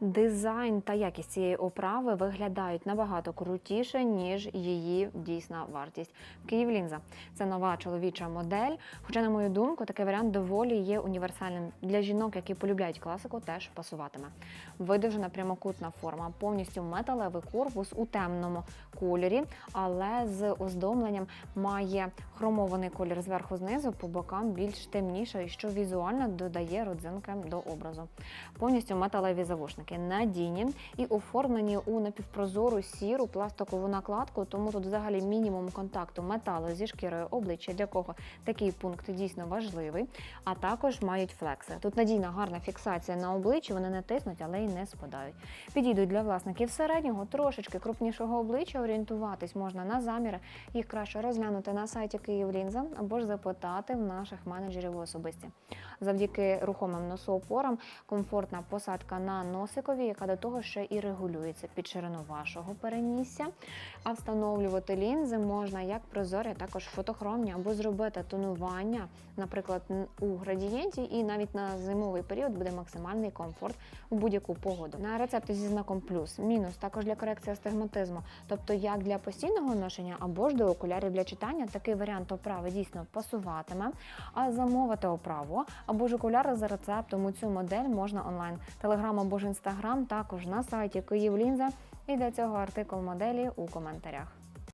Дизайн та якість цієї оправи виглядають набагато крутіше, ніж її дійсна вартість. Київ лінза це нова чоловіча модель. Хоча, на мою думку, такий варіант доволі є універсальним для жінок, які полюбляють класику, теж пасуватиме. Видовжена прямокутна форма, повністю металевий корпус у темному кольорі, але з оздобленням має хромований колір зверху знизу, по бокам більш темніше, що візуально додає родзинки до образу. Повністю металеві завушники надійні і оформлені у напівпрозору сіру пластикову накладку, тому тут взагалі мінімум контакту металу зі шкірою обличчя, для кого такий пункт дійсно важливий. А також мають флекси. Тут надійна гарна фіксація на обличчі, вони не тиснуть, але й не спадають. Підійдуть для власників середнього, трошечки крупнішого обличчя. Орієнтуватись можна на заміри. Їх краще розглянути на сайті Київлінза або ж запитати в наших менеджерів особисті. Завдяки рухомим носоопорам комфортна посадка на носикові, яка до того ще і регулюється під ширину вашого перенісся. А встановлювати лінзи можна як прозорі, також фотохромні, або зробити тонування, наприклад, у градієнті, і навіть на зимовий період буде максимальний комфорт у будь-яку погоду. На рецепти зі знаком плюс, мінус, також для корекції астигматизму, тобто як для постійного ношення або ж до окулярів для читання, такий варіант оправи дійсно пасуватиме. А замовити оправу або ж окуляри за рецептом у цю модель можна онлайн. Телеграм або ж інстаграм також на сайті Київлінза. І для цього артикул моделі у коментарях.